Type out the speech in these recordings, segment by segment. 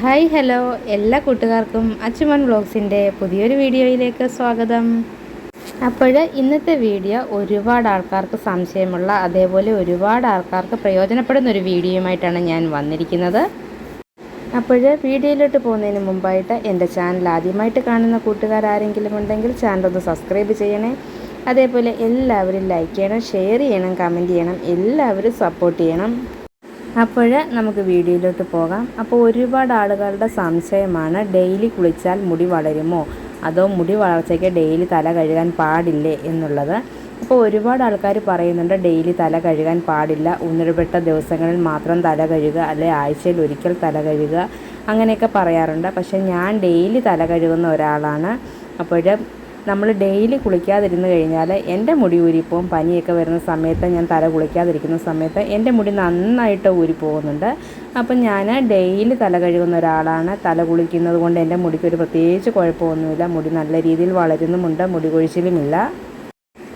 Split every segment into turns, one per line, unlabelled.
Hi hello. എല്ലാ കൂട്ടുകാർക്കും അച്ചുമൻ വ്ളോഗ്സിന്റെ പുതിയൊരു വീഡിയോയിലേക്ക് സ്വാഗതം. അപ്പോൾ ഇന്നത്തെ വീഡിയോ ഒരുപാട് ആൾക്കാർക്ക് സംശയമുള്ള അതേപോലെ ഒരുപാട് ആൾക്കാർക്ക് പ്രയോജനപ്പെടുന്ന ഒരു വീഡിയോയുമായിട്ടാണ് ഞാൻ വന്നിരിക്കുന്നത്. അപ്പോൾ വീഡിയോയിലോട്ട് പോകുന്നതിന് മുമ്പായിട്ട് എന്റെ ചാനൽ ആദ്യമായിട്ട് കാണുന്ന കൂട്ടുകാർ ആരെങ്കിലും ഉണ്ടെങ്കിൽ ചാനൽ ഒന്ന് സബ്സ്ക്രൈബ് ചെയ്യണേ. അതേപോലെ എല്ലാവരും ലൈക്ക് ചെയ്യണം ഷെയർ ചെയ്യണം കമന്റ് ചെയ്യണം എല്ലാവരും സപ്പോർട്ട് ചെയ്യണം. അപ്പോൾ നമുക്ക് വീഡിയോയിലോട്ട് പോകാം. അപ്പോൾ ഒരുപാട് ആളുകളുടെ സംശയമാണ് ഡെയിലി കുളിച്ചാൽ മുടി വളരുമോ? അതോ മുടി വളർച്ചയ്ക്ക് ഡെയിലി തല കഴുകാൻ പാടില്ലേ? എന്നുള്ളത്. അപ്പോൾ ഒരുപാട് ആൾക്കാർ പറയുന്നുണ്ട് ഡെയിലി തല കഴുകാൻ പാടില്ല. ഒന്നിടപെട്ട ദിവസങ്ങളിൽ മാത്രം തല കഴുകുക അല്ലെ ആഴ്ചയിൽ ഒരിക്കൽ തല കഴുകുക. അങ്ങനെയൊക്കെ പറയാറുണ്ട്. പക്ഷേ ഞാൻ ഡെയിലി തല കഴുകുന്ന ഒരാളാണ്. അപ്പോൾ നമ്മൾ ഡെയിലി കുളിക്കാതിരുന്ന് കഴിഞ്ഞാൽ എന്റെ മുടി ഊരിപ്പോവും പനിയൊക്കെ വരുന്ന സമയത്ത് ഞാൻ തല കുളിക്കാതിരിക്കുന്ന സമയത്ത് എന്റെ മുടി നന്നായിട്ട് ഊരിപ്പോകുന്നുണ്ട് അപ്പം ഞാൻ ഡെയിലി തല കഴുകുന്ന ഒരാളാണ്. തല കുളിക്കുന്നത് കൊണ്ട് എന്റെ മുടിക്ക് ഒരു പ്രത്യേകിച്ച് കുഴപ്പമൊന്നുമില്ല. മുടി നല്ല രീതിയിൽ വളരുന്നുമുണ്ട്. മുടി കൊഴിച്ചിലുമില്ല.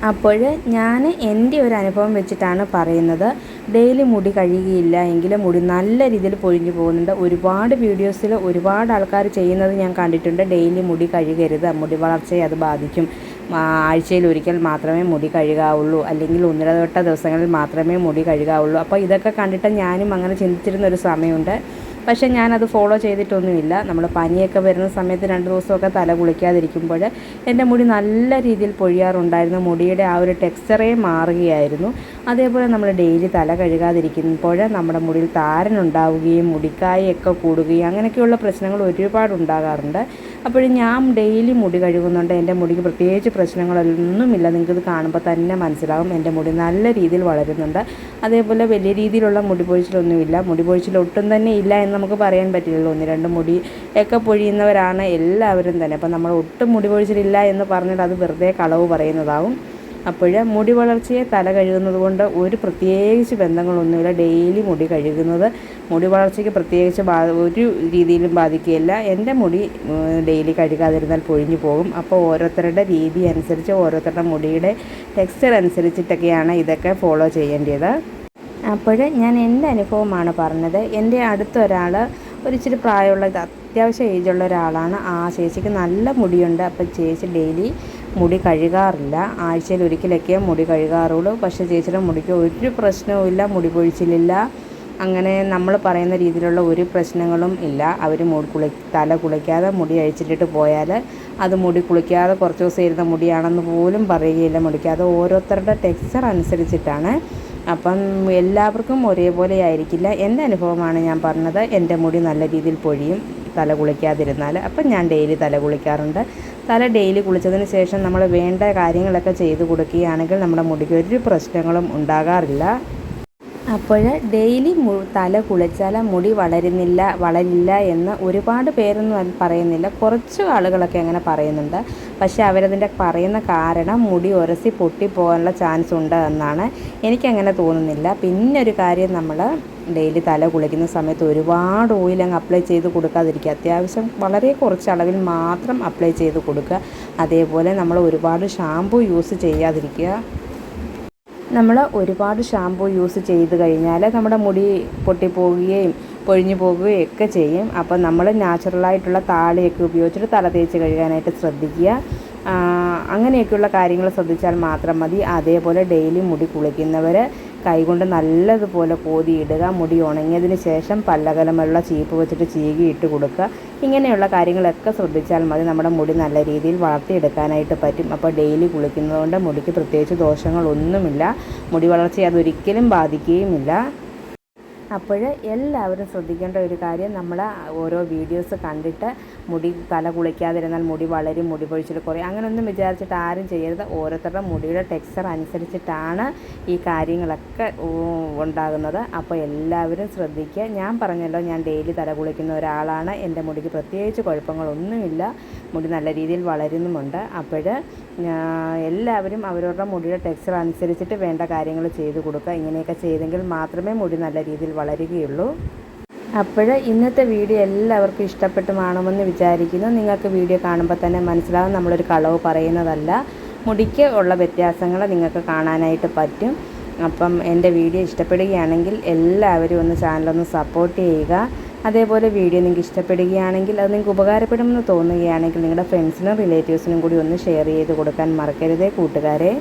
അപ്പോൾ ഞാൻ എന്റെ ഒരു അനുഭവം വെച്ചിട്ടാണ് പറയുന്നത്. ഡെയിലി മുടി കഴുകിയില്ല എങ്കിലും മുടി നല്ല രീതിയിൽ പൊഴിഞ്ഞു പോകുന്നുണ്ട്. ഒരുപാട് വീഡിയോസിൽ ഒരുപാട് ആൾക്കാർ ചെയ്യുന്നത് ഞാൻ കണ്ടിട്ടുണ്ട്. ഡെയിലി മുടി കഴുകരുത്. മുടി വളർച്ചയെ അത് ബാധിക്കും. ആഴ്ചയിൽ ഒരിക്കൽ മാത്രമേ മുടി കഴുകാവുള്ളൂ. അല്ലെങ്കിൽ ഒന്നിടവിട്ട ദിവസങ്ങളിൽ മാത്രമേ മുടി കഴുകാവുള്ളൂ. അപ്പോൾ ഇതൊക്കെ കണ്ടിട്ട് ഞാനും അങ്ങനെ ചിന്തിച്ചിരുന്ന ഒരു സമയമുണ്ട്. പക്ഷേ ഞാനത് ഫോളോ ചെയ്തിട്ടൊന്നുമില്ല. നമ്മൾ പനിയൊക്കെ വരുന്ന സമയത്ത് രണ്ട് ദിവസമൊക്കെ തല കുളിക്കാതിരിക്കുമ്പോൾ എന്റെ മുടി നല്ല രീതിയിൽ പൊഴിയാറുണ്ടായിരുന്നു. മുടിയുടെ ആ ഒരു ടെക്സ്ചറേ മാറുകയായിരുന്നു. അതേപോലെ നമ്മൾ ഡെയിലി തല കഴുകാതിരിക്കുമ്പോൾ നമ്മുടെ മുടിയിൽ താരനുണ്ടാവുകയും മുടിക്കായൊക്കെ കൂടുകയും അങ്ങനെയൊക്കെയുള്ള പ്രശ്നങ്ങൾ ഒരുപാട് ഉണ്ടാകാറുണ്ട്. അപ്പോൾ ഞാൻ ഡെയിലി മുടി കഴുകുന്നുണ്ട്. എന്റെ മുടിക്ക് പ്രത്യേകിച്ച് പ്രശ്നങ്ങളൊന്നുമില്ല. നിങ്ങൾക്കിത് കാണുമ്പോൾ തന്നെ മനസ്സിലാകും എന്റെ മുടി നല്ല രീതിയിൽ വളരുന്നുണ്ട്. അതേപോലെ വലിയ രീതിയിലുള്ള മുടി പൊഴിച്ചിലൊന്നുമില്ല. മുടി പൊഴിച്ചിൽ ഒട്ടും തന്നെ ഇല്ല എന്ന് നമുക്ക് പറയാൻ പറ്റില്ലല്ലോ. ഒന്ന് രണ്ട് മുടി ഒക്കെ പൊഴിയുന്നവരാണ് എല്ലാവരും തന്നെ. അപ്പം നമ്മൾ ഒട്ടും മുടി പൊഴിച്ചിട്ടില്ല എന്ന് പറഞ്ഞിട്ട് അത് വെറുതെ കളവ് പറയുന്നതാവും. അപ്പോൾ മുടി വളർച്ചയെ തല കഴുകുന്നത് കൊണ്ട് ഒരു പ്രത്യേകിച്ച് ബന്ധങ്ങളൊന്നുമില്ല. ഡെയിലി മുടി കഴുകുന്നത് മുടി വളർച്ചയ്ക്ക് പ്രത്യേകിച്ച് ബാ ഒരു രീതിയിലും ബാധിക്കുകയില്ല. എന്റെ മുടി ഡെയിലി കഴുകാതിരുന്നാൽ പൊഴിഞ്ഞു പോകും. അപ്പോൾ ഓരോരുത്തരുടെ രീതി അനുസരിച്ച് ഓരോരുത്തരുടെ മുടിയുടെ ടെക്സ്ചർ അനുസരിച്ചിട്ടൊക്കെയാണ് ഇതൊക്കെ ഫോളോ ചെയ്യേണ്ടത്. അപ്പോൾ ഞാൻ എന്റെ അനുഭവമാണ് പറഞ്ഞത്. എന്റെ അടുത്തൊരാൾ ഒരു ഇച്ചിരി പ്രായമുള്ള അത്യാവശ്യം ഏജുള്ള ഒരാളാണ്. ആ ചേച്ചിക്ക് നല്ല മുടിയുണ്ട്. അപ്പോൾ ചേച്ചി ഡെയിലി മുടി കഴുകാറില്ല. ആഴ്ചയിൽ ഒരിക്കലൊക്കെ മുടി കഴുകാറുള്ളൂ. പക്ഷേ ചേച്ചിയുടെ മുടിക്ക് ഒരു പ്രശ്നവുമില്ല മുടി പൊഴിച്ചിലില്ല അങ്ങനെ നമ്മൾ പറയുന്ന രീതിയിലുള്ള ഒരു പ്രശ്നങ്ങളും ഇല്ല. അവർ മുടി കുളി തല കുളിക്കാതെ മുടി അഴിച്ചിട്ടിട്ട് പോയാൽ അത് മുടി കുളിക്കാതെ കുറച്ച് ദിവസം ഇരുന്ന മുടിയാണെന്ന് പോലും പറയുകയില്ല. മുടിക്കാതെ ഓരോരുത്തരുടെ ടെക്സ്ചർ അനുസരിച്ചിട്ടാണ് അപ്പം എല്ലാവർക്കും ഒരേപോലെ ആയിരിക്കില്ല. എന്റെ അനുഭവമാണ് ഞാൻ പറഞ്ഞത്. എന്റെ മുടി നല്ല രീതിയിൽ പൊഴിയും തല കുളിക്കാതിരുന്നാൽ. അപ്പം ഞാൻ ഡെയിലി തല കുളിക്കാറുണ്ട്. തല ഡെയിലി കുളിച്ചതിന് ശേഷം നമ്മൾ വേണ്ട കാര്യങ്ങളൊക്കെ ചെയ്ത് കൊടുക്കുകയാണെങ്കിൽ നമ്മുടെ മുടിക്ക് ഒരു പ്രശ്നങ്ങളും ഉണ്ടാകാറില്ല. അപ്പോൾ ഡെയിലി തല കുളിച്ചാൽ മുടി വളരുന്നില്ല വളരില്ല എന്ന് ഒരുപാട് പേരൊന്നും പറയുന്നില്ല. കുറച്ച് ആളുകളൊക്കെ അങ്ങനെ പറയുന്നുണ്ട്. പക്ഷേ അവരതിന്റെ പറയുന്ന കാരണം മുടി ഉരസി പൊട്ടിപ്പോകാനുള്ള ചാൻസ് ഉണ്ട് എന്നാണ് എനിക്കങ്ങനെ തോന്നുന്നില്ല. പിന്നെ ഒരു കാര്യം നമ്മൾ ഡെയിലി തല കുളിക്കുന്ന സമയത്ത് ഒരുപാട് ഓയിൽ അങ്ങ് അപ്ലൈ ചെയ്ത് കൊടുക്കാതിരിക്കുക. അത്യാവശ്യം വളരെ കുറച്ച് അളവിൽ മാത്രം അപ്ലൈ ചെയ്ത് കൊടുക്കുക. അതേപോലെ നമ്മൾ ഒരുപാട് ഷാമ്പു യൂസ് ചെയ്യാതിരിക്കുക. നമ്മൾ ഒരുപാട് ഷാമ്പൂ യൂസ് ചെയ്ത് കഴിഞ്ഞാൽ നമ്മുടെ മുടി പൊട്ടിപ്പോവുകയും പൊഴിഞ്ഞു പോവുകയും ഒക്കെ ചെയ്യും. അപ്പോൾ നമ്മൾ നാച്ചുറലായിട്ടുള്ള താളിയൊക്കെ ഉപയോഗിച്ചിട്ട് തല തേച്ച് കഴുകാനായിട്ട് ശ്രദ്ധിക്കുക. അങ്ങനെയൊക്കെയുള്ള കാര്യങ്ങൾ ശ്രദ്ധിച്ചാൽ മാത്രം മതി. അതേപോലെ ഡെയിലി മുടി കുളിക്കുന്നവർ കൈകൊണ്ട് നല്ലതുപോലെ കോതിയിടുക മുടി ഉണങ്ങിയതിന് ശേഷം പല്ലകലമുള്ള ചീപ്പ് വെച്ചിട്ട് ചീകി ഇട്ട് കൊടുക്കുക. ഇങ്ങനെയുള്ള കാര്യങ്ങളൊക്കെ ശ്രദ്ധിച്ചാൽ മതി. നമ്മുടെ മുടി നല്ല രീതിയിൽ വളർത്തിയെടുക്കാനായിട്ട് പറ്റും. അപ്പോൾ ഡെയിലി കുളിക്കുന്നതുകൊണ്ട് മുടിക്ക് പ്രത്യേകിച്ച് ദോഷങ്ങളൊന്നുമില്ല. മുടി വളർച്ചയെ അതൊരിക്കലും ബാധിക്കുകയുമില്ല. അപ്പോൾ എല്ലാവരും ശ്രദ്ധിക്കേണ്ട ഒരു കാര്യം നമ്മൾ ഓരോ വീഡിയോസ് കണ്ടിട്ട് മുടി തല കുളിക്കാതിരുന്നാൽ മുടി വളരും മുടി പൊഴിച്ചിൽ കുറയും അങ്ങനെയൊന്നും വിചാരിച്ചിട്ട് ആരും ചെയ്യരുത്. ഓരോരുത്തരുടെ മുടിയുടെ ടെക്സ്ചർ അനുസരിച്ചിട്ടാണ് ഈ കാര്യങ്ങളൊക്കെ ഉണ്ടാകുന്നത്. അപ്പോൾ എല്ലാവരും ശ്രദ്ധിക്കുക. ഞാൻ പറഞ്ഞല്ലോ ഞാൻ ഡെയിലി തല കുളിക്കുന്ന ഒരാളാണ്. എന്റെ മുടിക്ക് പ്രത്യേകിച്ച് കുഴപ്പങ്ങളൊന്നുമില്ല. മുടി നല്ല രീതിയിൽ വളരുന്നുമുണ്ട്. അപ്പോൾ എല്ലാവരും അവരവരുടെ മുടിയുടെ ടെക്സ്ചർ അനുസരിച്ചിട്ട് വേണ്ട കാര്യങ്ങൾ ചെയ്തു കൊടുക്കുക. ഇങ്ങനെയൊക്കെ ചെയ്തെങ്കിൽ മാത്രമേ മുടി നല്ല രീതിയിൽ വളരുകയുള്ളൂ. അപ്പോൾ ഇന്നത്തെ വീഡിയോ എല്ലാവർക്കും ഇഷ്ടപ്പെട്ട് കാണുമെന്ന് വിചാരിക്കുന്നു. നിങ്ങൾക്ക് വീഡിയോ കാണുമ്പോൾ തന്നെ മനസ്സിലാവും നമ്മളൊരു കളവ് പറയുന്നതല്ല. മുടിക്ക് ഉള്ള വ്യത്യാസങ്ങൾ നിങ്ങൾക്ക് കാണാനായിട്ട് പറ്റും. അപ്പം എന്റെ വീഡിയോ ഇഷ്ടപ്പെടുകയാണെങ്കിൽ എല്ലാവരും ഒന്ന് ചാനലൊന്ന് സപ്പോർട്ട് ചെയ്യുക. അതേപോലെ വീഡിയോ നിങ്ങൾക്ക് ഇഷ്ടപ്പെടുകയാണെങ്കിൽ അത് നിങ്ങൾക്ക് ഉപകാരപ്പെടുമെന്ന് തോന്നുകയാണെങ്കിൽ നിങ്ങളുടെ ഫ്രണ്ട്സിനും റിലേറ്റീവ്സിനും കൂടി ഒന്ന് ഷെയർ ചെയ്ത് കൊടുക്കാൻ മറക്കരുതേ കൂട്ടുകാരെ.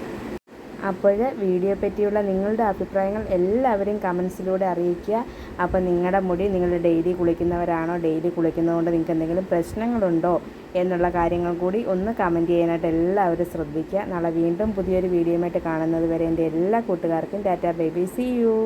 അപ്പോൾ വീഡിയോ പറ്റിയുള്ള നിങ്ങളുടെ അഭിപ്രായങ്ങൾ എല്ലാവരും കമൻസിലൂടെ അറിയിക്കുക. അപ്പോൾ നിങ്ങളുടെ മുടി നിങ്ങൾ ഡെയിലി കുളിക്കുന്നവരാണോ? ഡെയിലി കുളിക്കുന്നതുകൊണ്ട് നിങ്ങൾക്ക് എന്തെങ്കിലും പ്രശ്നങ്ങളുണ്ടോ? എന്നുള്ള കാര്യങ്ങൾ കൂടി ഒന്ന് കമന്റ് ചെയ്യാനായിട്ട് എല്ലാവരും ശ്രദ്ധിക്കുക. നാളെ വീണ്ടും പുതിയൊരു വീഡിയോയുമായിട്ട് കാണുന്നത് വരെ എന്റെ എല്ലാ കൂട്ടുകാർക്കും ടാറ്റാ ബേബി. C U